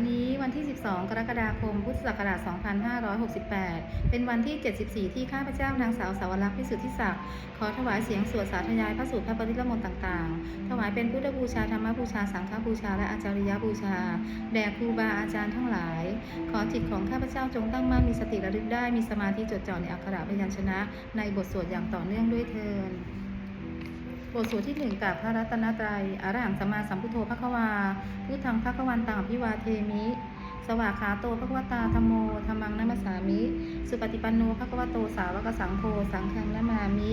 บัดนี้วันที่ 12 กรกฎาคม พุทธศักราช 2568 เป็นวันที่ 74 ที่ข้าพเจ้านางสาวสาวรักษ์พิสุทธิศักดิ์ขอถวายเสียงสวดสาธยายพระสูตรพระปริตรมนต์ต่างๆ ถวายเป็นพุทธบูชาธรรมบูชา สังฆบูชา และอาจาริยบูชา แด่ครูบาอาจารย์ทั้งหลาย ขอจิตของข้าพเจ้าจงตั้งมั่นมีสติระลึกได้มีสมาธิจดจ่อในอักขระพยัญชนะ ในบทสวดอย่างต่อเนื่องด้วยเทิน บทสวดที่หนึ่งกับพระรัตนตรัยอรหังสัมมาสัมพุทโธพระควาพุทธังพระควันตังพิวาเทมิ สวากขาโตพระควตาธรรมโมธรรมังนัมสามิ สุปฏิปันโนพระควโตสาวกสังโฆสังฆังนามามิ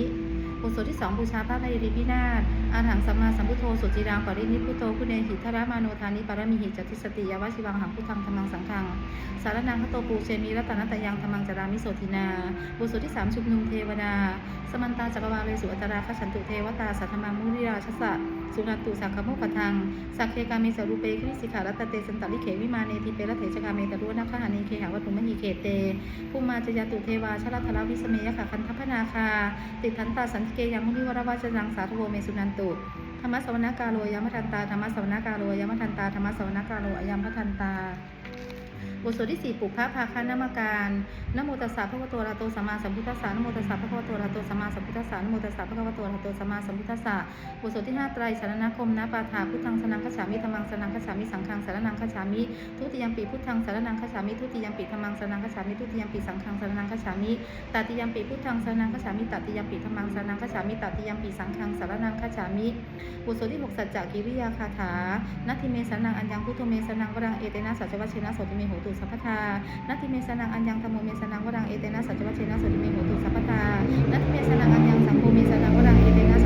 บทสวดที่สองบูชาพระนริพินาศอาหังสัมมาสัมพุทโธสุจิรังปรินิพพุโตคุณเนหิทระมาโนทานิปรมิหิจติสติยวชิวังหังพุทธังธรรมังสังฆังสารนังคโตปูเชมิรัตนตยังธรรมังจารามิโสทินาบทสวดที่สามชุมนุมเทวดา สมันตาจักรวาลเวสุอัตราคฉันตุเทวตาสัทธมังมุริราชสะสุนันตุสักขโมุขทัง สักเคกาเมสรูเปคริสิขารัตเตสันตลิเขวิมาเนทิเปรเถชกาเมตรุนาคหานิเคหาวัตุมหิเขเตภูมาจยาตุเทวาชลทราวิสเมยขะคันทัพพนาคา ติทันตาสันติเกยังมุนิวรวาจนังสาธุโวเมสุนันตุธรรมสวนากาโลยามทันตาธรรมสวนากาโลยามทันตาธรรมสวนากาโลอยัมพทันตา บทสวดที่สี่ปุพพะภาคานามการนโมตัสสะพระวโตอะระโตสัมมาสัมพุทธัสสะนโมตัสสะพระวโตอะระโตสัมมาสัมพุทธัสสะนโมตัสสะพระวโตอะระโตสัมมาสัมพุทธัสสะบทสวดที่ห้าไตรสารณคมนะปาฐาพุทธังสนังคฉามิธรรมังสนังคฉามิสังฆังสารนังคฉามิทุติยมปีพุทธังสารนังคฉามิทุติยมปีธรรมังสนังคฉามิทุติยมปีสังฆังสารนังคฉามิตติยมปีพุทธังสารนังคฉามิตติยมปีธรรมังสรนังคฉามิตติยมปีสังฆังสารนังคฉามิบทสวดที่หกสัจจกิริยาคาถานัตถิเมสนังอัญญังพุทโธเมสนังวรังเอเตนะสัจวัชเชนะโสติเมโหตุสัพพทานัตถิเมสนังอัญญังธรรมโมเมสนังวรังเอเตนะสัจวัชเชนะโสติเมโหตุสัพพทานัตถิเมสนังอัญญังสังโฆเมสนังวรังเอเตนะ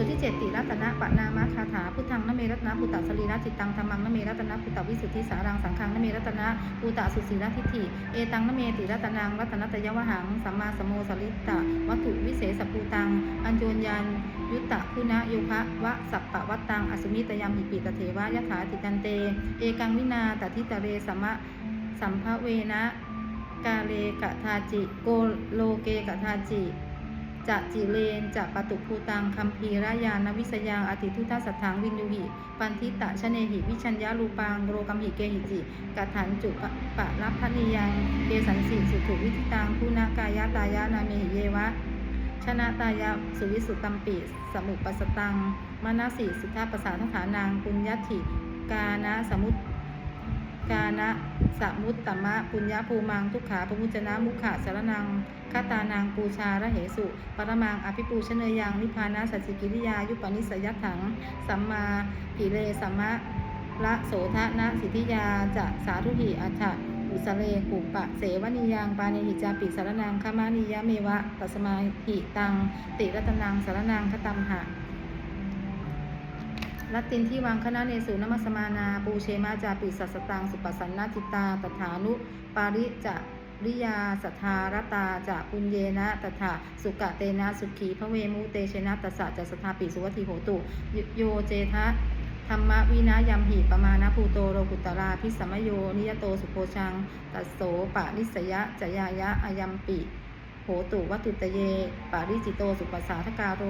สวดที่เจ็ดติรัตนะปะนามะคาถาพุทธังนเมรัตนะปุตตะสรีระจิตตังธรรมังนเมรัตนะปุตตะวิสุทธิสารังสังฆังนเมรัตนะปุตตะสุสีรทิฏฐิเอตังนเมติรัตนังรัตนตยวหังสัมมาสมโมสลิตตะวัตถุวิเศษภูตัง อัญโยนยันยุตตะคุณะโยคะวะสัปปะวัตตังอสุมิตยามหิปิตเถวะยะถาติกันเต เอกังวินาตทิตะเรสัมมะสัมภเวนะกาเลกะทาจิ โกโลเกกะทาจิ จะจิเลนจะปตุภูตังคัมภีรายานวิสยังอติทุตาสัทธังวินยูหิ ปันทิตะชะเนหิวิชัญญาลูปังโรกัมหิเกหิจิกัฏฐันจุปะปะรับพนิยังเกสันสีสุขุวิทิตังคุณากายะตายะนาเมหิเยวะชนะตายะสุวิสุตตัมปิสมุปปสตังมนาสีสุทธาปสาทฐานังปุญญติกานะสมุต กานะสมุตตมะปุญญภูมังทุกขาปมุจนะมุขะสารนังคาตานังปูชาระเหสุ ปรมังอภิปูชเนยยังนิพานะสัจจิกิริยา ยุปนิสยถัง สัมมาปิเลสัมมะละโสทะนะสิทธิยาจะสาธุหิอัฏฐอุสเลปุปะเสวนิยังปาเนหิจาปิสารนังคามานิยะเมวะตัสมาหิตัง ติรัตนังสารนังคตัมหะ ลัตตินที่วังคณะเนสูนมัสมานา ปูเชมาจาปิสัสตัง สุปสันนาจิตตา ตถานุ ปาริจะริยาสัทธารตาจะปุญเยนะตถาสุกะเตนะสุขีพระเวมุเตชนะตัสสะจะสทธาปิสุวัติโหตุ โยเจทะธรรมวินายัมหิปมาณภูโตโรกุตตราพิสัมโย นิยโตสุโพชัง ตัสโสปะนิสยะจยายะอายัมปิ โหตุวัตตุตเย ปาริจิโตสุปัสาทกาโร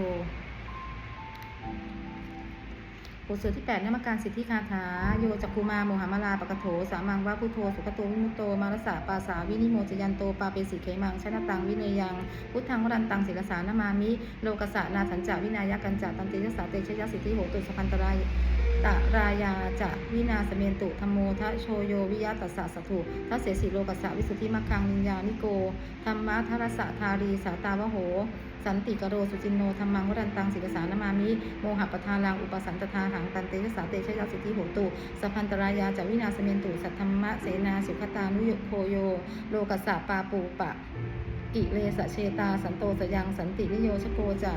บทสวดที่8นามการสิทธิคาถา โยจักคุมาโมหามาลาปะกะโถ สามังวะพุโธสุขโตวิมุตโต มารสาปาสาวินิโมจยันโต ปาเปสิเขมังชนะตัง วิเนยัง พุทธังวรันตังศิลสานามามิ โลกสะนาสัญจวินายกันจาตันติยสาเตชยสิทธิโหตุสพันตรายตรายาจะวินาสเมนตุธรมโมทะโชโยวิยะตัสสะสัถุทัสเสสิโลกัสสะวิสุทธิมัคคังนิญญานิโกธรรมะทรสะทารีสาตาวโห สันติกโรสุจินโนธรรมังวรันตังศิกสานามามิโมหะปทาลังอุปสันตทาหังตันเตชะสาเตชะยสิทธิโหตุสพันตรายาจวินาสเมนตุสัทธรรมะเสนาสุขตานุโยโคโย โลกัสสะปาปูปะอิเลสะเชตา สันโตสยังสันตินิโยชโกจะ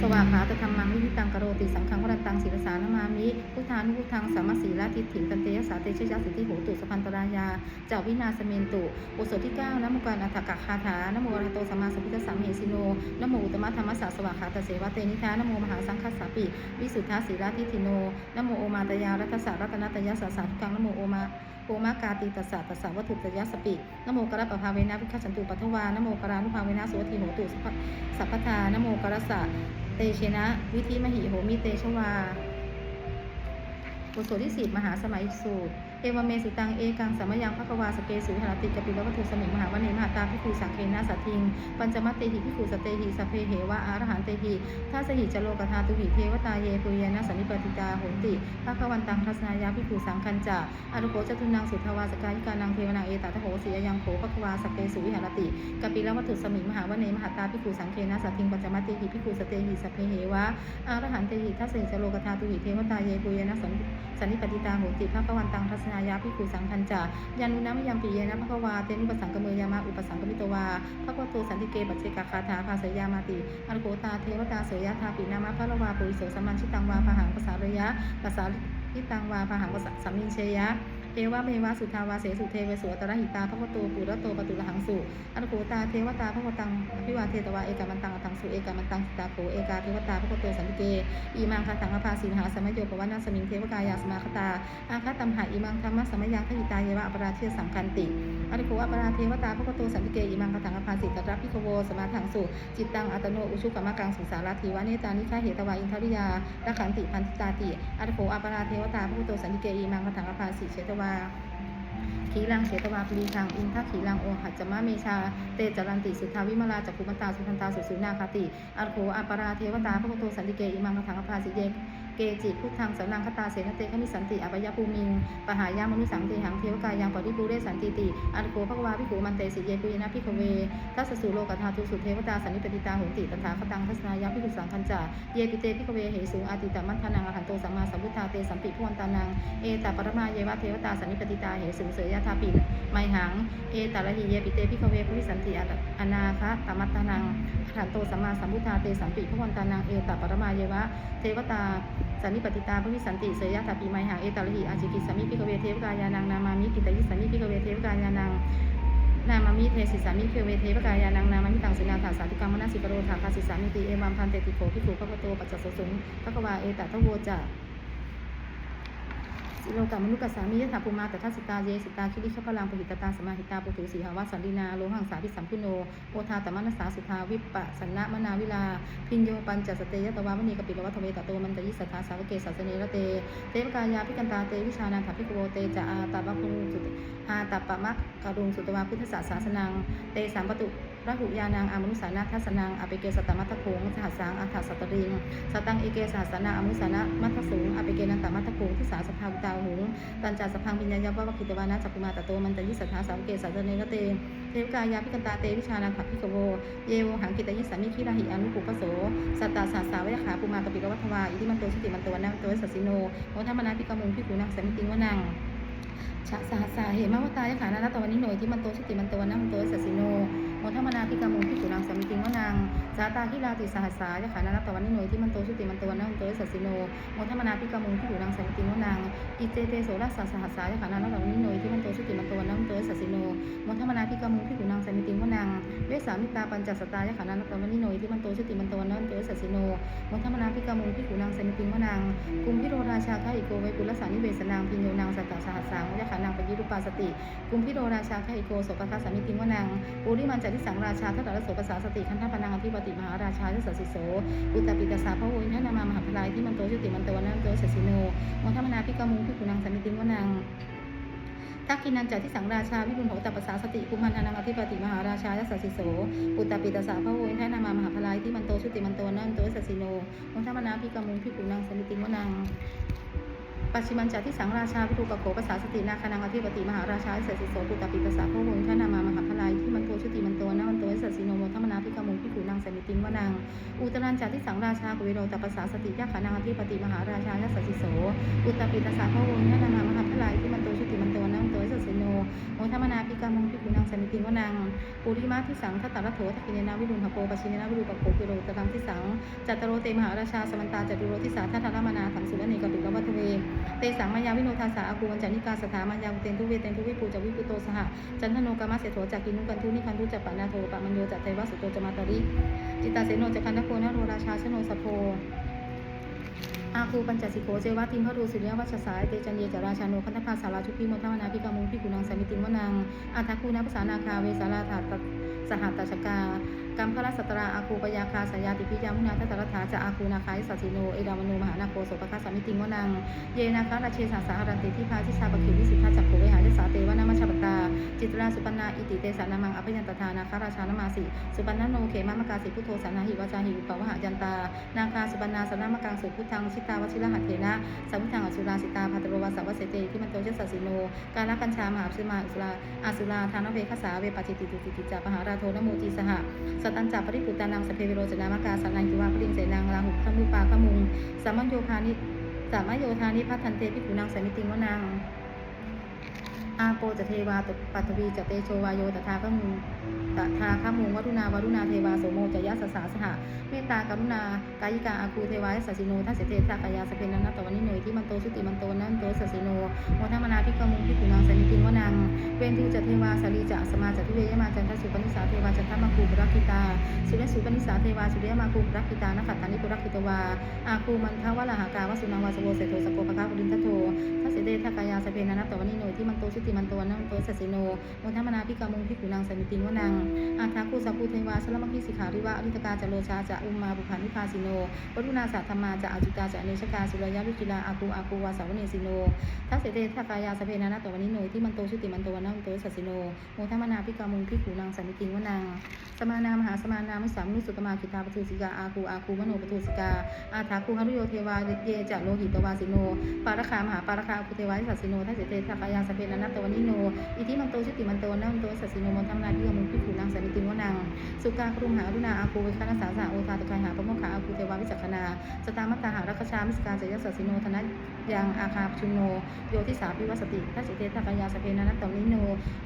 สวากขาตธรรมังวิหิตังกโรติสังฆังวรันตังศิรสานามามิพุทธานุพุทธังสามัสีละทิฏฐิกันเตยสาเตชยสิทธิโหตุสพันตรายาเจ้าวินาสเมนตุอุสถที่9นะโมการอัฏฐกะคาถานะโมอระโตสัมมาสัมพุทธัสสะเมสิโนนะโมอุตมะธรรมสสะสวากขาตเสวะเตนิทานะโมมหาสังคัสสะปิวิสุทธาสีละทิฏฐิโนนะโมโอมาตยารัตสสะรัตนตยสสะทุกังนะโมโอมาโอมากาติตัสสะตัสสะวัตถุตยสปินโมกระปภาเวนะวิคัสสันตุปัทวานโมกรานุภาเวนะสุวติโหตุสัพพสัพพทานโมกระสะ เตเชนะ วิธิมหิโหมิเตชวาบทสวดที่สิบมหาสมัยสูตร เอวเมสุตังเอกังสัมมยังภควาสเกสุหรติกปิลวัตถุสมิงมหาวเนมหาตาพิคูสังเคนะสัตทิง ปัญจมัตเตหิพิคูสเตหิสเพเหวะอารหันเตหิทัสหิจโลกธาตุหิเทวตาเยปุเยนะสันนิปติตาโหติภควันตังทัศนายาพิคูสังคัญจาอรุโกจตุนังสุทวาสกายิกานังเทวนาเอตตะโหสียังโขภควาสเกสุวิหารติกปิลวัตถุสมิงมหาวเนมหาตาพิคูสังเคนะสัตทิงปัญจมัตเตหิพิคูสเตหิสเพเหวะอารหันเตหิทัสหิจโลกธาตุหิเทวตาเยปุเยนะสันนิปติตาโหติภาควันตังทัศนายาพิคูสังคัญจายานุนัมยามปีเยนะภควาเตนุปสังกเมยามาอุปสังกมิตวาภควโตสันติเกปัจเจกคาถาภาสยามาติอันโคตาเทวตาเสยยธาปีนามาพระวาปุริโสสัมมันชิตังวาพหังภาษาระยะภาษาทิตังวาพหังภาษาสัมมินเชยะ เอวะเมวะสุทาวาเสสุเทเวสุอัตระหิตาภควโตปุระโตปตุระหังสุอันโกตาเทวตาภควตังอภิวาเทตวาเอกามันตังอทังสุเอกามันตังสิตาโขเอกาเทวตาภควโตสันติเกอีมังคาถังอภาสีมหาสมัยโยปวันาสมิงเทวกายาสมาคตาอาคาตัมหาอิมังธรรมะสมัยยังขยิตาเยวะอปราเทียสังคันติอริโกอปราเทวตาพระโตสันติเกอิมังคาถังอภาสิตรับพิโควสมาถังสุจิตตังอัตโนอุชุกรรมกังสุสาราทีวะเนตานิฆาเหตวาอินทริยาละขันติพันธิตาติอริโอปราเทวตาพระโตสันติเกอิมังคาถังอภาสิเชตวาขีรังเสตวาปรีทางอินทขีรังโอหัจจมะเมชา เตจารันติสุทธาวิมาลาจักขุมตาสุทันตาสุสุนาคติอัลโคอัปปราเทวตาพระโตสันติเกอิมังคถังอภาสิเยเกจิพุทธังสนังคตาเสนเตขมิสันติอภยภูมิงปหายามนุสังเทหังเทวกายังปริปูเรสันติติอัลโคภควาพิโขมันเตสิเยปุยนะพิโคเวทัสสุโลกธาตุสุเทวตาสันนิปติตาหนติตถาคตังทัศนายาพิคุสังคัญจาเยปิเตพิโคเวเหสุอาติตามัทธานังอรหันโตสัมมาสัมพุทธาเตสัมปิพวันตานังเอตาปรมาเยวะเทวตาสันนิปติตาเหสุเสยยะทาปิไมหังเอตาระหิเยปิเตพิคเวภวิสันติอนาคะตมัตตานังขันโตสัมมาสัมพุทธาเตสัมปิพวันตานังเอตปรมาเยวะเทวตา สันนิปติตาพระวิสันติเสยยะถาปีไมหังเอตาระหิอาจิกิสามิพิกเวเทวกายานังนามามิกิตยิสามิพิกเวเทวกายานังนามามิเทสิสามิพิคเวเทวกายานังนามามิตังสินาถาสาธิกรรมนาสิกโรถาคาสิสามิติเอวัมพันเตติโขพิขุพระโตปัจจสสุงพระกวาเอตตะโวจะ สิโลกามนุกัสสามิยถาภูมาแต่ทัสิตาเยสิตาคิริขพลังปหิตตาสมาหิตาปุถุสีหาวาสันดินาโลหังสาพิสัมพุโนโอทาตมนัสสาสุทาวิปปะสันนะมนาวิลา พินโยปัญจสเตยตวามณีกปิลวัตเวตโตมันตยิสัทธาสาวเกสัสเนระเตเทวกายาพิกันตาเตวิชานาถาพิกโวเตจะอาตาบะคุสุตอาตาปะมักกรุงสุตวาพุทธศาสาสนังเตสามปตุ ระหุยานังอมุสานาทัสนังอเปเกสตมัตโขงสหัสสังอัฏฐสัตตริงสตังเอเกสหัสนาอมุสานะมัตตสูงอเปเกนันตมัตโขงทิสาสภาวุตาหุงตันจาสพังปิญญายาวะคิตวานะจักกุมาตโตมันตยิสัทธาสาวเกสัตเนรเตเทวกายาพิกันตาเตวิชานันทพิกโว เยวหังกิตยิสามิคิราหิอนุปุปโส สัตตาสาสาวยขาปุมากปิกวัทวาอิทิมันโตสติมันโตนังโตสัสิโนโมทัมนาพิกมุงพิกุนังสมิติวนังชะสหัสาเหมาวตายขานาตวันนิโนยที่มันโตชิติมันโตนังโตสัสิโน โมทัมมนาพิกามุงพิกุนังสามิติงวนังสาตาคิลาติสหัสสายะขานานาตวันนิโนยที่มันโตชิติมันโตนังโตสัสิโนโมทัมมนาพิกามุงพิกุนังสามิติงวนังอิเจเตโสรัสสหัสสายะขานานาตวันนิโนยที่มันโตชิติมันโตนังโตสัสิโนโมทัมมนาพิกามุงพิกุนังสามิติงวนังเวสามิตาปัญจสตายะขานานาตวันนิโนยที่มันโตชิติมันโตนังโตสัสิโนโมทัมมนาพิกามุงพิกุนังสามิติงวนังกุมพิโรราชาข้าอิโกไวปุลสานิเวสนางพิญโยนางสัตตสหัสสังยะขานางปยิรุปาสติกุมพิโรราชาข้าอิโกโสปคาสามิติงวนางปุริมันจัติสังราชาทัตตะโสปสาสติคันธพนังอธิปติมหาราชาทัสสิโสอุตตปิตสาพระโวินทนามามหาพลายที่มันโตชุติมันโตนันโตสสิโนมทัมนาพิกามุงพิกุนังสามิติงวนางทักกินันจัติสังราชาวิรุณโหตปสาสติกุมันอนังอธิปติมหาราชายัสสิโสอุตตปิตสาพระโวินทนามามหาพลายที่มันโตชุติมันโตนันโตสสิโนมทัมนาพิกามุงพิกุนังสามิติงวนาง ปัจฉิมัญจติสังราชาพิทุกโขภาษาสตินาคนังอธิปติมหาราชาเสสิโสปุตตปิตสาพระวงศ์ท่านามามหาพลายที่มันโทชุติมันโตนะมันโตเสสิโนโมทัมนาพิกามุพิขุนางสมิติงวนังอุตรัญจติสังราชากุวิโรตปสาสติยะขานังอธิปติมหาราชายสสิโสอุตตปิตสาพระวงศ์ท่านามามหาพลายที่มันโตชุติมันโตนะมันโตเสสิโนโมทัมนาพิกามุพิขุนางสมิติงวนังปุริมาทิสังทัตตะระโถทักกินนาวิรุณหโปปชินนาวิรุปโขกุโรตตังทิสังจัตโรเตมหาราชาสมันตาจตุโรทิสาทัตตะมนาถังสุวเนกปิกวัตเวเตสังมายาวิโนทาสาอากูวันจานิกาสถามายาเตนทุเวเตนทุวิปูจวิปุโตสหจันทโนกามะเสโถจากินุกันทุนิคันทุจัปปนาโทปะมัญโยจัตเทวสุโตจมาตาริจิตาเสโนจักันทโกนโรราชาชโนสโพอาคูปัญจสิโกเจวะติมพรูสิริยวัชสายเตจันเยจาราชาโนคันธภาสาราชุพิมทวนาพิกามุพิกุนังสมิติมวนังอาทัคูนัภาษานาคาเวสาราถาตสหัตตชกา กัมพระสัตราอาคูปยาคาสายาติพิยามุนาทัตตรถาจะอาคูนาคายสัสิโน เอดามโนมหานาโคโสปคัสสามิติงวนัง เยนาคาราเชสาสารันติที่พาทิชาปคิวิสุทธาจักโขเวหาเดสาเตวนามัชปตา จิตราสุปันนาอิติเตสานามังอภยันตทานาคาราชานามาสิ สุปันนโนเขมามกาสิพุทโธสานาหิวาจาหิวปวหายันตา นาคาสุปันนาสนามกังสุพุทธังชิตาวชิระหัตเถนะสัมพุทธังอสุราสิตาภัตโรวาสวเสเตที่มันโตเจสัสิโน การละกัญชามหาพฤมาอุสุราอาสุราทานเวคสาเวปจิติติติติจาปหาราโทนโมจีสหะสตัญจาปริปุตตานังสเพเวโรจนามกาสันนังกิวาปริงเสนังลาหุขมุปาขมุงสามัญโยพานิสามโยธานิพัทันเตปิปุนังสมิติงวนังอาโปจะเทวาตุปัตวีจะเตโชวาโยตถาขมุง ตถาขมุงวรุณาวรุณาเทวาโสโมจะยะสสาสหะเมตตากรุณากายิกาอาคูเทวายสัสิโนทัสเสเตสากายาสเพนันตวันนิโนยที่มันโตสุติมันโตนันโตสัสิโนโมทัมมนาพิกมุงพิกุนังสนิติงวนังเวนทูจะเทวาสารีจะสมาจะทุเวยมาจันทสุปนิสาเทวาจันทมาคูปรักขิตาสุเรสุปนิสาเทวาสุริยมาคูปรักขิตานักขัตตานิปุรักขิตวาอาคูมันทวะลาหากาวสุนังวาสโวเสโทสโกภคะปุรินทโททัสเสเตทากายาสเพนันตวันนิโนยที่มันโตสุติมันโตนันโตสัสิโนโมทัมนาพิกมุงพิกุนังสนิติวนังอาทาคูสัพพุเทวาสลมัคคิสิขาริวะอริตกาจะโลชาจะอุมมาบุพานิพาสิโนวรุณาสาธรรมาจะอจุตาจะเนชกาสุรยาวิจิลาอาคูอาคูวาสาวเนสิโนทักเสเตทักกายาสเพนานาตวันนิโนที่มันโตชุติมันโตวันนังโตสัสสิโนโมทัมมนาพิกามุงพิขูนางสันนิติงวนังสมานามหาสมานามิสามุสุตมาคิตาปทุสิกาอาคูอาคูมโนปทุสิกาอาถาคูหรุโยเทวาเยจะโลหิตวาสิโนปารคามหาปารคาคุเทวาสัสสิโนทักเสเตทักกายาสเพนานาตวันนิโนอิทิมันโตชุติมันโตวันนังโตสัสิโนโมทัมนาพิกามุพิภูนางสันนิติงวนัง สุกาครุมหารุณาอาภูวิคานาสาสาโอทาตะกายหาปะโมคขาอาภูเทวาวิจักขณาสตามตตาหารักชามิสกาเจยสัสสิโนธนะยังอาคาชุโนโยทิสาพิวัสติทัศเตทักายาสเพนันตตมิโน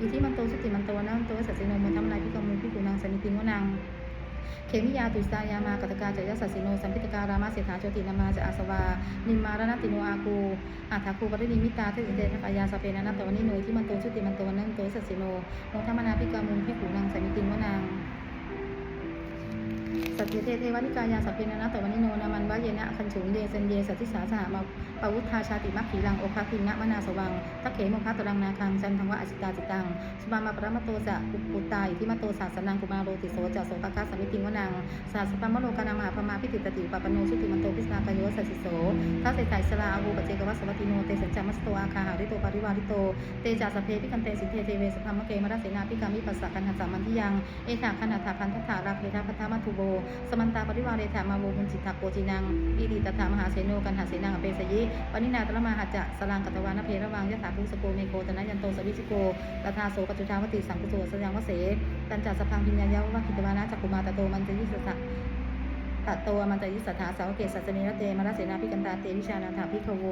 อิทิมันโตสุติมันโตนันโตสัสสิโนโมทัมนายพิกามุพิภูนังสนิติงวนัง เขมิยาตุสายามากตกาจยสัสสิโนสัมพิตการามาเสถาโชตินามาจะอาสวา นิมมารณติโนอาคูอาทาคูปรินิมิตาเทศเตทักายาสเพนันตตวนิโนที่มันโตชุติมันโตนั่นโตสัสสิโนโมทัมนาพิกามุพิกุนังสนิติงวนังสัตเทเทเทวนิกายาสัพเพนะนะแต่วันนิโนนามันวะเยนะคันฉุงเดสันเยสัตติสาสหมาปวุฒาชาติมัคขีลังโอคาคินะมนาสวังทักเขโมคะตรังนาคังจันทังวะอจิตาจิตังสุมามาปรมโตจะอุปุตตาอิทิมาโตศาสนังกุมาโรติโสจะโสปะคะสมิติงวนังศาสปมโลกานามาพมาพิติตติปปโนชุติมันโตพิสนากายโยสัสิโสทัสเสไสสลาอาวูปเจกวัสวัติโนเตสัจจมัสโตอาคาหาริโตปาริวาริโตเตจาสเพพิกันเตสิเทเทเวสพัมมเกมรัสเสนาพิกามิปัสสะกันหัสามันทิยังเอถาคันหัถาพันทัถาราเพทาพัทธามัทุโบสมันตาปริวาเรธามาโวมุนจิตตโปจินังอิริตถามหาเสโนกันหาเสนังอเปสยิปนินาตระมาหัจจะสลังกัตวานเพระวังยะถาภูสโกเมโกตนะยันโตสวิจิโกตถาโสปัจจุทาวติสังกุโสสยังวเสตันจัสพังพิญญายาวะคิตวานะจักกุมาตโตมันจะยิสสะตะโตมันจะยิสสถาสาวเกศสัสเนรเตมรเสนาพิกันตาเตวิชานาถาพิขโว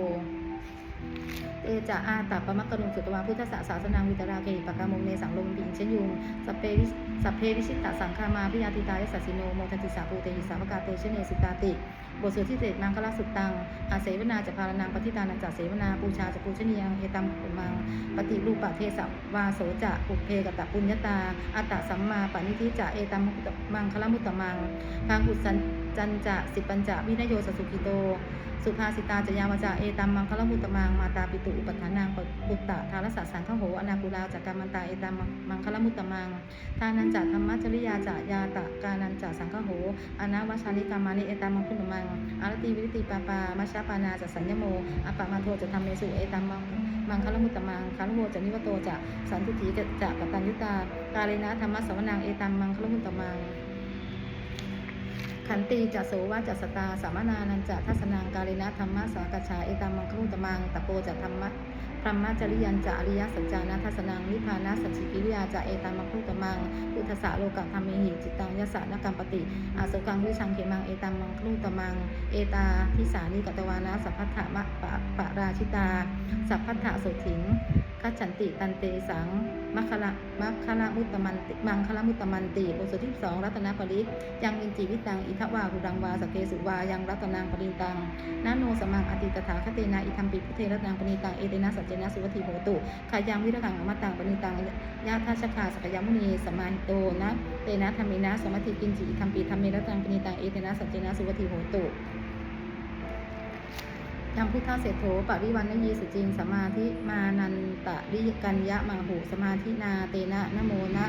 เตจะอาตัปปมักกรุงสุตวาพุทธศาสาสนังวิตราเกหิปะกามงเนสังลมปิงเชยุงสเพวิสัพเพวิชิตตสังคามาพิยาติตายสัสสิโนโมทันติสาภูเตหิสาวกาเตชเนสิตาติ บทสวดที่เจ็ดมังคลสุตตัง อาเสวนาจะพารนังปฏิตานันจะเสวนาปูชาจะปูชนียังเอตัมปุมัง ปฏิรูปะเทสวาโสจะอุเพกตะปุญญตา อัตตะสัมมาปณิทิจะเอตัมมังคลมุตตมังทางกุสันจันจะสิปัญจะวินโยสสุกิโต สุภาสิตาจยาวาจาเอตัมมังคลมุตตมัง มาตาปิตุอุปทานังปุตตะทารสสสังฆโหอนาคุลาจักกรรมันตาเอตัมมังคลมุตตมัง ทานันจะธรรมจริยาจะยาตะกานันจะสังฆโห อนาวชานิกามานิเอตัมมังคุณมังอารติวิริติปาปามัชฌาปานาจะสัญญโมอปปะมาโทจะทำเมสุเอตัมมังมังคลมุตตมังคารโวจะนิวโตจะสันตุถีจะจะปตัญญุตา กาเลนะธรรมะสวนางเอตัมมังคลมุตตมังขันตีจะโสวาจะสตาสามนานันจะทัศนางกาเลนะธรรมะสากชาเอตัมมังคลุตมังตะโปจะธรรมะ รหมจริยันจะอริยสัจจานะทัศนังนิพพานะสัจจิกิริยาจะเอตัมมังคุตมังพุทธสะโลกังธรรมเมหิจิตตังยสสะนกัมปติอาสกังวิชังเขมังเอตัมมังคุตมัง เอตาทิสานิกตวานะสัพพัทธะมะปะปะราชิตา สัพพัทธะโสถิงคัจฉันติตันเตสังมัคคละมัคคละมุตตมันติมังคละมุตตมันติบทสวดที่สองรัตนปริตยังอินจิวิตังอิทวาหุดังวาสเกสุวายังรัตนังปริตังนาโนสมังอติตถาคเตนะอิทัมปิพุเทรัตนังปณิตังเอเตนะสัจเจนะสุวัติโหตุขายังวิรกังอมตังปณิตังยะทัชคาสกยมุนีสมาหิโตนะเตนะธรรมินะสมัติกินจิอิทัมปิธรรมเมรตังปณิตังเอเตนะสัจเจนะสุวัติโหตุยังพุทธเศรษโธปริวันนยีสุจิงสมาธิมานันตะริกัญญะมาหุสมาธินาเตนะนโมนะ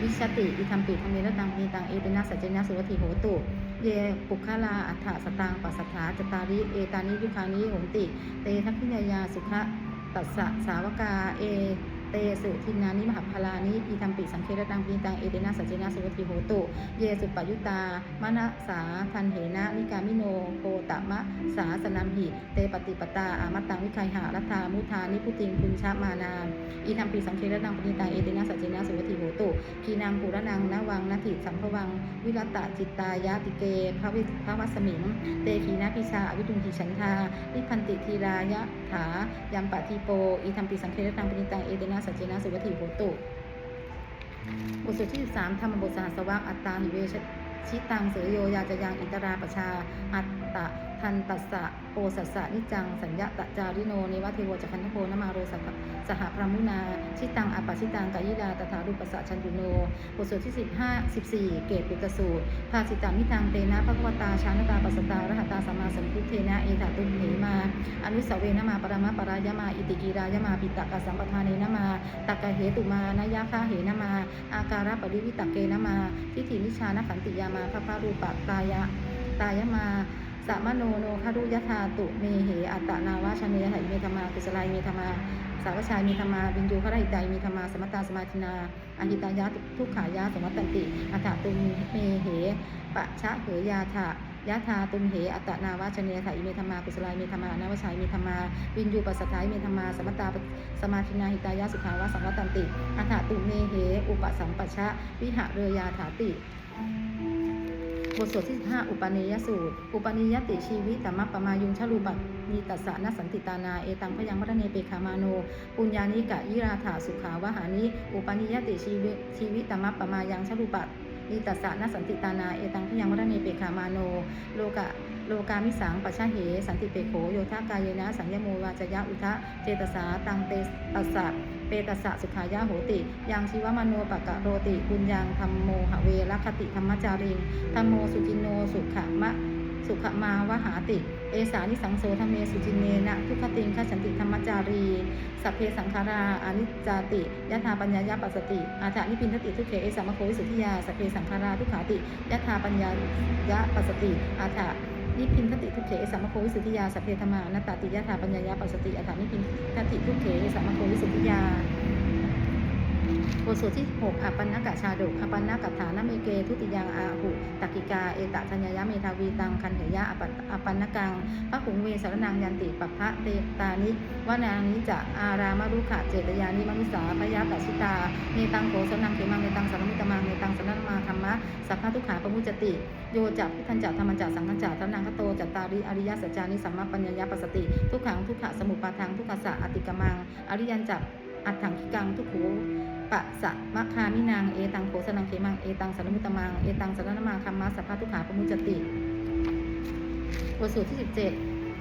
วิชติอิธรรมปิธรรมเมรตังพีตังเอเตนะสัจเจนะสุวัติโหตุเยปุคลาอัฏฐสตังปัสสถาจตาริเอตานิยุคานิโหติ เตทัพพิญญาสุขะ ตัสสะสาวกาเอ เตสุทินานิมหาพลานิอิธรรมปิสังเครตังพีตังเอเตนะสัจเจนะสุวัติโหตุ เยสุปยุตามณสาทันเหนะนิกามิโนโคตมะสาสนัมหิเตปฏิปตาอามตังวิคัยหารัตามุทานิพุติงพุญชามานาอีธรรมปีสังเครตังปณิตังเอเตนะสัจเจนะสุวัติโหตุคีนางปุระนังนวังนาทิสัมภวัง วิรัตตจิตตายาติเกภวิภวัสมิง เตขีนาพิชาอวิทุงหิฉันทานิพันติทีรายะถายัมปะทีโปอีธรรมปีสังเครตังปณิตังเอเตนะสัจเจนะสุวัติโหตุ บทสวดที่ 13ธรรมบทสหัสวะอัตตาหิเวชชิตังเสยโยยาจะยังอิตราปชาอัตตะ ทันตัสสะโปสัสสะนิจัง สัญญะตจาริโนเนวะเทวจักันธโพนมาโรสัพพะสหพรามุนา ชิตังอปัชิตังกายิลาตถารุปัสสะชันตุโนบทสวดที่ 15 14 เกตปุตสูตรภาสิตามิตังเตนะภควตาชานตาปัสตารหัตตาสัมมาสัมพุทเทนะเอตตุเหมา อนุสาวเวนมาปรมะปรายมา อิติกีรายมาปิตกสัมปทานเนมาตักกะเหตุมานายาคาเหนมา อาการะปริวิตกเกนมา ทิฏฐินิชานขันติยามาพระพารูปะตายะตายมา สามโนโนคารุยธาตุเมเหอัตตนาวาชเนไหเมธรรมากุสลายเมธรรมา สาวชายมีธรรมาบินยูขไรใจมีธรรมาสมตาสมาธินาอหิตายะทุกขายะสมัตตันติอัฏฐตุมเมเหปะชะเหยาถะยะธาตุมเหอัตนาวาชเนไถเมธรรมากุสลายเมธรรมานาวชัยเมธรรมา วินยูปัสสายเมธรรมาสมตาสมาธินาหิตายะสุขาวาสังวัตตันติอัฏฐตุมเมเห อุปสัมปชะ วิหะเรยาถาติ บทสวดที่15อุปนิยสูตร อุปนิยติชีวิตตมัปปมายุงชลูบัตมีตัสสะนสันติตานา เอตังพยังวัฒเนเปคามาโน ปุญญานิกะยิราถาสุขาวหานิ อุปนิยติชีวิชีวิตตมัปปมายังชลูบัตมีตัสสะนสันติตานา เอตังพยังวัฒเนเปคามาโน โลกะ โลกามิสังปัชชะเห สันติเปโขโยทากายยนะ สัญญโมวาจยะอุทะเจตสาตังเตตัสสะเปตัสสะสุขายะโหติ ยังชีวมโนปะกะโรติปุญญังธรรมโมหะเวรคติธรรมจาริงธรรมโมสุจินโนสุขะมะสุขมาวหาติ เอสานิสังโสธรรมเมสุจินเนนะ ทุกขติงขสันติธรรมจารี สัพเพสังขาราอนิจจาติยะธาปัญญายาปัสสติ อาถานิพินทติทุกเขเอสัมมโควิสุทธิยา สัพเพสังขาราทุกขาติยะธาปัญญายาปัสสติ อาถา นิพินทติทุเขสัมมโควิสุทธิยาสัพเพธรรมานัตตติยะธาปัญญายาปัสสติอาถานิพินทติทุเขสัมมโควิสุทธิยา บทสวดที่ 6อปันนกะชาดกอปันนกถานเมเก ทุติยังอาหุตักกิกา เอตทัญญยะเมทาวีตังคันเหยะอปันอปันนกังพระขุงเวสารนังยันติปัพพะเตตานิวานางนิจะอารามารุขะเจตยานิมนุสาพยาปัชิตาเนตังโขสนังเขมังเนตังสารมิตมังเนตังสนันมาธรรมะสัพพะทุกขาปมุจติ โยจักพิทันจักธรรมจักสังฆจักทนังคโตจัตตาริอริยสัจจานิสัมมาปัญญายาปัสสติ ทุกขังทุกขะสมุปปาทังทุกขสะอติกมัง อริยันจักอัตถังคิกังทุกขู ปะสะมะคามินางเอตังโขสนังเขมังเอตังสารมุตตมังเอตังสารนมังคัมมัสสะพะทุขาปมุจจติบทสูตรที่สิบเจ็ด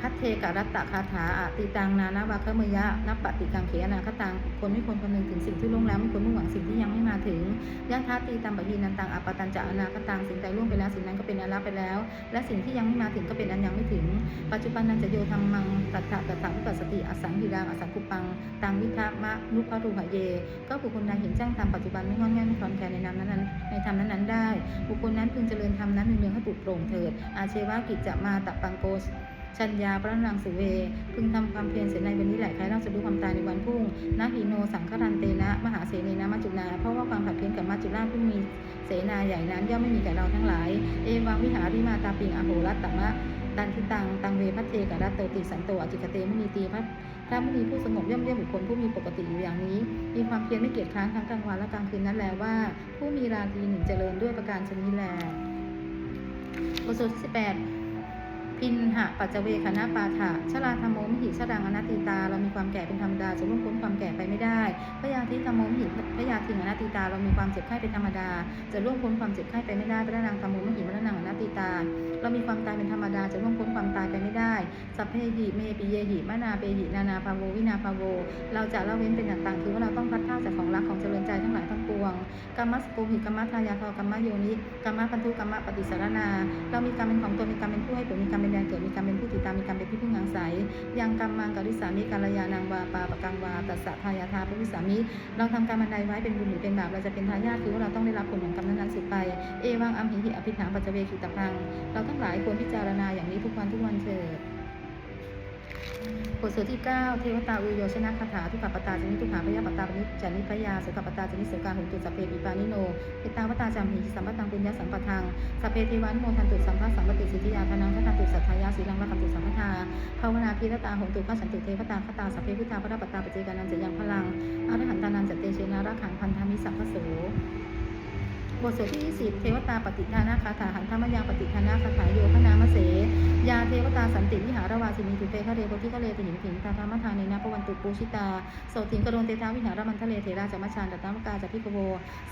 พัทเทกรัตตะคาถาอติตังนานาวาคเมยะนับปฏิกังเขอนาคตังคนไม่ควรคำนึงถึงสิ่งที่ล่วงแล้วไม่ควรมุ่งหวังสิ่งที่ยังไม่มาถึงยะทัตีตัมปะยีนันตังอปตันจะอนาคตังสิ่งใดล่วงไปแล้วสิ่งนั้นก็เป็นอนาไปแล้ว และสิ่งที่ยังไม่มาถึงก็เป็นอันยังไม่ถึง ปัจจุบันนันจะโยธรรมังตัตถะตัตถะวิปัสสติอสังหิรังอสังคุปังตังวิทะมะนุภรูหะเย ก็บุคคลใดเห็นแจ้งธรรมปัจจุบันไม่งอนแง่ไม่คลอนแคลนในนามนั้นในธรรมนั้นๆได้ บุคคลนั้นพึงเจริญธรรมนั้นเนืองๆให้ปลุกโปร่งเถิดอาเชวะกิจจะมาตัปังโก ชัญญาพระนังสุเว พึงทำความเพียรเสียในวันนี้แหละใครเล่าจะรู้ความตายในวันพุ่งนาหิโนสังฆรันเตนะมหาเสนีนะมัจจุนาเพราะว่าความขัดเพี้ยนกับมัจจุราชผู้มีเสนาใหญ่นั้นย่อมไม่มีแก่เราทั้งหลาย เอวังวิหาริมาตาปิงอโหรัตตมะตันทิตัง ตังเวพัทเทกรัตโตติสันโตอจิกเตไม่มีตีพัทถ้าไม่มีผู้สงบย่อมเรียกบุคคลผู้มีปกติอยู่อย่างนี้ มีความเพียรไม่เกียจคร้านทั้งกลางวันและกลางคืนนั้นแลว่า ผู้มีราตรีหนึ่งเจริญด้วยประการชนิดแลบทสวดที่สิบแปด พินหะปัจเวคณะปาถะชลาธรรมโมหิชดังอนัตติตา เรามีความแก่เป็นธรรมดาจะล่วงพ้นความแก่ไปไม่ได้พยาธิธรรมโมหิพยาธิอนัตติตา เรามีความเจ็บไข้เป็นธรรมดา จะล่วงพ้นความเจ็บไข้ไปไม่ได้พระนางธรรมโมหิพระนางอนัตติตา เรามีความตายเป็นธรรมดาจะล่วงพ้นความตายไปไม่ได้ สัพเพหิเมปิเยหิมะนาเปหินานาภาโววินาภาโว เราจะละเว้นเป็นต่างๆคือว่าเราต้องพัดพราจากของรักของเจริญใจทั้งหลายทั้งปวงกรรมสโกหิกรรมทายาทกรรมโยนิกรรมพันธุกรรมปฏิสารนา เรามีกรรมเป็นของตนมีกรรมเป็นผู้ให้ผลมีกรรมเป็นเป็นแดนเกิดมีกรรมเป็นผู้ติดตามมีกรรมเป็นที่พึ่งอาศัยยังกรรมมังกัริสามิการยานางวาปาปะกังวาตัสสะทายาทาพระวิสามิเราทำกรรมอันใดไว้เป็นบุญหรือเป็นบาปเราจะเป็นทายาทคือว่าเราต้องได้รับผลของกรรมนั้นๆสืบไปเอวังอัมหิหิอภิถังปัจเจเวคิตพัง เราทั้งหลายควรพิจารณาอย่างนี้ทุกวันทุกวันเถิด บทสวดที่ 9 เทวตาอุโยชนะคาถาทุกขปตาจนิทุกขาพยาปตาปนิจจานิพยาสุขปตาจนิเสกาหุตุสัพเพปิปานิโนเปตาวตาจามหิสัมปตังปุญญาสัมปทังสัพเพเทวานุโมทันตุสัมภะสัมปติสิทธิยาทานังคตันตุสัทธายาสีลังละคันตุสัมปทาภาวนาพีรตาหงตุข้าสันตุเทวตาคตาสัพเพพุทธาพระปตาปเจกานันจะยังพลังอรหันตานันจเตเชนะรักขังพันธามิสัพพโส บทสวดที่ 20 เทวตาปฏิทานาคาถาหันธรรมยังปฏิทานาคาถาโยพนามเส ยาเทวตาสันติวิหารวาสินีถุเตคะเรโพธิคะเลติหิมถิงตาธรรมทานเนนะปวันตุปูชิตาโสติงกระโดนเตทาวิหารมันทะเลเทราจามชานดัตตามกาจพิกโว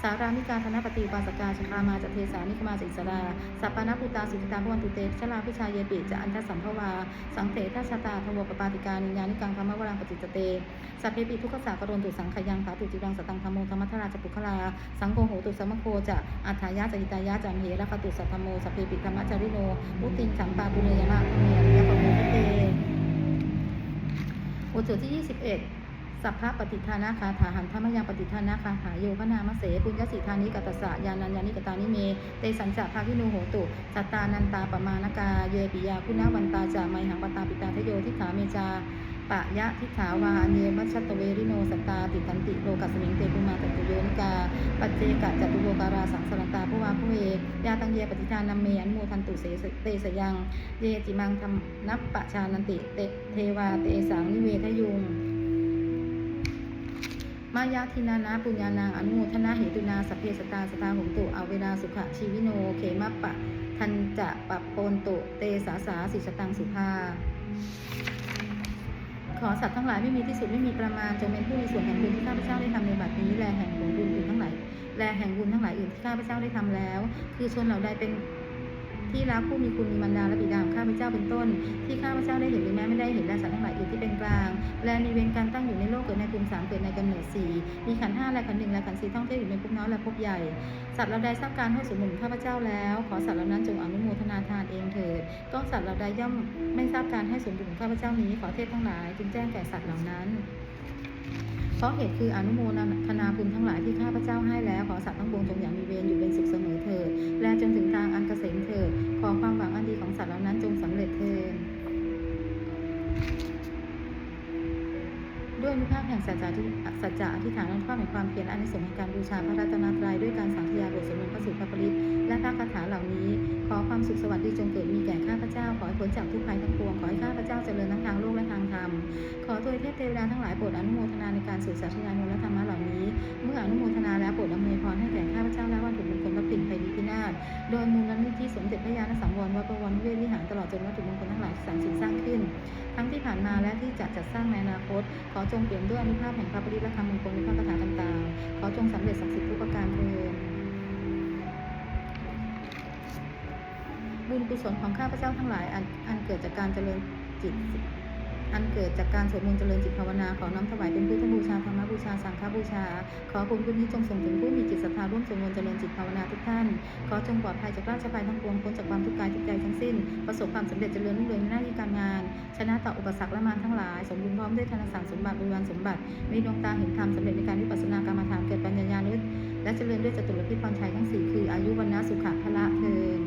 สารามิกาธนปฏิปาสกาชคามาจเทสานิคมาจิสราสัปปานาปุตาสิตาพวันตุเตชลาพิชาเยปิจะอันทสัมภวา สังเถทัชตาทวปปาติกานิญานิกังธรรมวรังปจิจเตสัพเพปิทุกขสากรณตุสังขยังภาตุจิรังสตังธรรมโมธรรมทราจปุคลาสังโฆโหตุสมโคจะอัฏายะจิตายะจัมเหระคตุสัทธโมสัพเพปิธรรมจาริโนมุติงสัมปาปุเรยนะธรรมเนียยะปะโมทเตบทสวดที่ 21สัพพะปฏิทานาคาถาหันธรรมยังปฏิทานาคาถาโยพนามเสปุญญสิทานิกัตสะยานัญญานิกตานิเม เตสัญจะภาวินูโหตุสัตตานันตาปมานกา เยปิยาคุณวันตาจามไมหังปตาปิตาทโยทิขาเมจา ปะยะทิขาวาเนมัชตเวริโนสตตาติตันติโลกัสมิงเตปุมาตตุโยนิกา ปัจเจกะจตุโลการาสังสรตาผู้วาผู้เวยาตังเยปฏิทานัมเมอันโมทันตุเสเตสยัง เยจิมังธรรมนับปะชานันติเตเทวาเตสังนิเวทยุงมายาทินานาปุญญานังอนุโมทนาเหตุนาสเพสตาสตาหงตุเอาเวลาสุขะชีวิโน เขมปะ ทันจะปะโปนตุ เตสาสาสิสตังสุภา ขอสัตว์ทั้งหลายไม่มีที่สุดไม่มีประมาณจงเป็นผู้มีส่วนแห่งบุญที่ข้าพเจ้าได้ทำในบัดนี้แลแห่งบุญอื่นทั้งหลายแลแห่งบุญทั้งหลายอื่นที่ข้าพเจ้าได้ทำแล้ว คือชนเหล่าใดเป็น ที่รักผู้มีคุณมีมารดาและบิดาของข้าพเจ้าเป็นต้น ที่ข้าพเจ้าได้เห็นหรือแม้ไม่ได้เห็นและสัตว์ทั้งหลายอื่นที่เป็นกลาง และมีเวรการตั้งอยู่ในโลกเกิดในภูมิสามเกิดในกำเนิดสี่มีขันห้าและขันหนึ่งและขันสี่ท่องเที่ยวอยู่ในภพน้อยและภพใหญ่ สัตว์เราใดทราบการให้สมนุนข้าพเจ้าแล้ว ขอสัตว์เหล่านั้นจงอนุโมทนาทานเองเถิดก็สัตว์เราใดย่อมไม่ทราบการให้สมบุญของข้าพเจ้านี้ขอเทพทั้งหลาย จึงแจ้งแก่สัตว์เหล่านั้น เพราะเหตุคืออนุโมทนาคุณทั้งหลายที่ข้าพเจ้าให้แล้ว ขอสัตว์ทั้งปวงจงอย่างมีเวรอยู่เป็นสุขเสมอเถิดและจนถึงทางอันเกษมเถิดขอความหวังอันดีของสัตว์เหล่านั้นจงสำเร็จเถิดด้วยอนุภาพแห่งสัจจะที่สัจจะอธิษฐานอนุภาพแห่งความเพียรอานิสงส์แห่งการบูชาพระรัตนตรัยด้วยการสังขยาบทสวดมนต์พระสุตพระปริตและพระคาถาเหล่านี้ ขอความสุขสวัสดีจงเกิดมีแก่ข้าพเจ้า ขอให้พ้นจากทุกภัยทั้งปวง ขอให้ข้าพเจ้าเจริญทั้งทางโลกและทางธรรม ขอโดยเทพเทวดาทั้งหลายโปรดอนุโมทนาในการสื่อสารยานมนต์และธรรมะเหล่านี้ เมื่ออนุโมทนาแล้วโปรดอำนวยพรให้แก่ข้าพเจ้าและวันถุมงคลพระปิ่นไปดีพินาศ โดยมูลนิธิสมเด็จพระญาณสังวรวัดประวันเวทวิหารตลอดจนวัตถุมงคลทั้งหลายสร้างสรรค์สร้างขึ้น ทั้งที่ผ่านมาและที่จะจัดสร้างในอนาคต ขอจงเปลี่ยมด้วยอนุภาพแห่งพระปริตและธรรมมงคลในพระคาถาต่างๆ ขอจงสำเร็จศักดิ์สิทธิ์ทุกประการเถิด บุญกุศลของข้าพเจ้าทั้งหลายอันอันเกิดจากการเจริญจิต อันเกิดจากการสวดมนต์เจริญจิตภาวนาขอน้อมถวายเป็นพุทธบูชาธรรมบูชาสังฆบูชา ขอบุญบุญนี้จงส่งถึงผู้มีจิตศรัทธาร่วมสวดมนต์เจริญจิตภาวนาทุกท่าน ขอจงปลอดภัยจากราชภัยทั้งปวงพ้นจากความทุกข์กายทุกใจทั้งสิ้น ประสบความสำเร็จเจริญรุ่งเรืองในหน้าที่การงาน ชนะต่ออุปสรรคและมารทั้งหลาย สมบูรณ์พร้อมด้วยธนสังสมบัติบริวารสมบัติ มีดวงตาเห็นธรรมสำเร็จในการวิปัสสนากรรมฐานเกิดปัญญาญาณุษและเจริญด้วยจตุรพิพรชัยทั้งสี่คืออายุวันนะสุขะพละเทิน